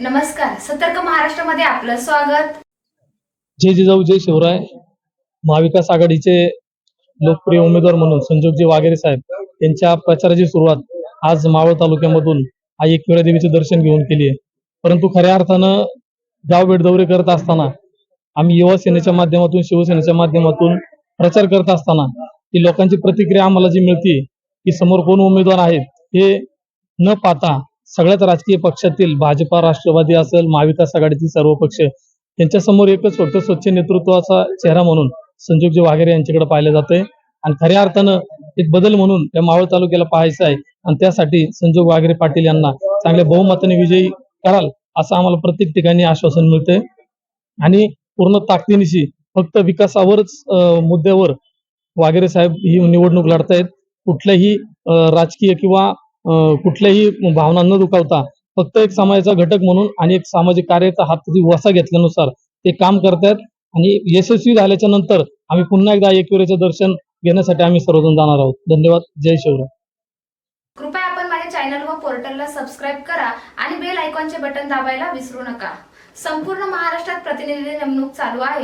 नमस्कार सतर्क महाराष्ट्रामध्ये आपलं स्वागत. जय जिजाऊ जय शिवराय. महाविकास आघाडीचे लोकप्रिय उमेदवार म्हणून संजोगजी वाघेरे साहेब यांच्या प्रचाराची सुरुवात आज मावळ तालुक्यामधून आई एकविरा देवीचे दर्शन घेऊन केली आहे. परंतु खऱ्या अर्थानं गाव भेट दौरे करत असताना आम्ही युवा सेनेच्या माध्यमातून शिवसेनेच्या माध्यमातून प्रचार करत असताना ती लोकांची प्रतिक्रिया आम्हाला जी मिळते की समोर कोण उमेदवार आहेत हे न पाहता सगळ्याच राजकीय पक्षातील भाजपा राष्ट्रवादी असेल महाविकास आघाडीतील सर्व पक्ष त्यांच्यासमोर एकच फक्त स्वच्छ नेतृत्वाचा चेहरा म्हणून संजोगजी वाघेरे यांच्याकडे पाहिलं जातंय. आणि खऱ्या अर्थानं एक बदल म्हणून या मावळ तालुक्याला पाहायचं आहे. आणि त्यासाठी संजोग वाघेरे पाटील यांना चांगल्या बहुमताने विजयी कराल असं आम्हाला प्रत्येक ठिकाणी आश्वासन मिळतंय. आणि पूर्ण ताकदीनिशी फक्त विकासावरच मुद्द्यावर वाघेरे साहेब ही निवडणूक लढतायत. कुठल्याही राजकीय किंवा कुठल्याही भावना न दुखावता फक्त एक समाजाचा घटक म्हणून आणि एक सामाजिक कार्याचा हाती वसा घेतल्यानुसार ते काम करतात आणि यशस्वी झाल्याच्यानंतर आम्ही पुन्हा एकदा एकविरेचं दर्शन घेण्यासाठी आम्ही सर्वजण जाणार आहोत. धन्यवाद. जय शिवराय. कृपया आपण माझ्या चॅनल व पोर्टलला सबस्क्राईब करा आणि बेल आयकॉनचे बटन दाबायला विसरू नका. संपूर्ण महाराष्ट्रात प्रतिनिधी नेमणूक चालू आहे.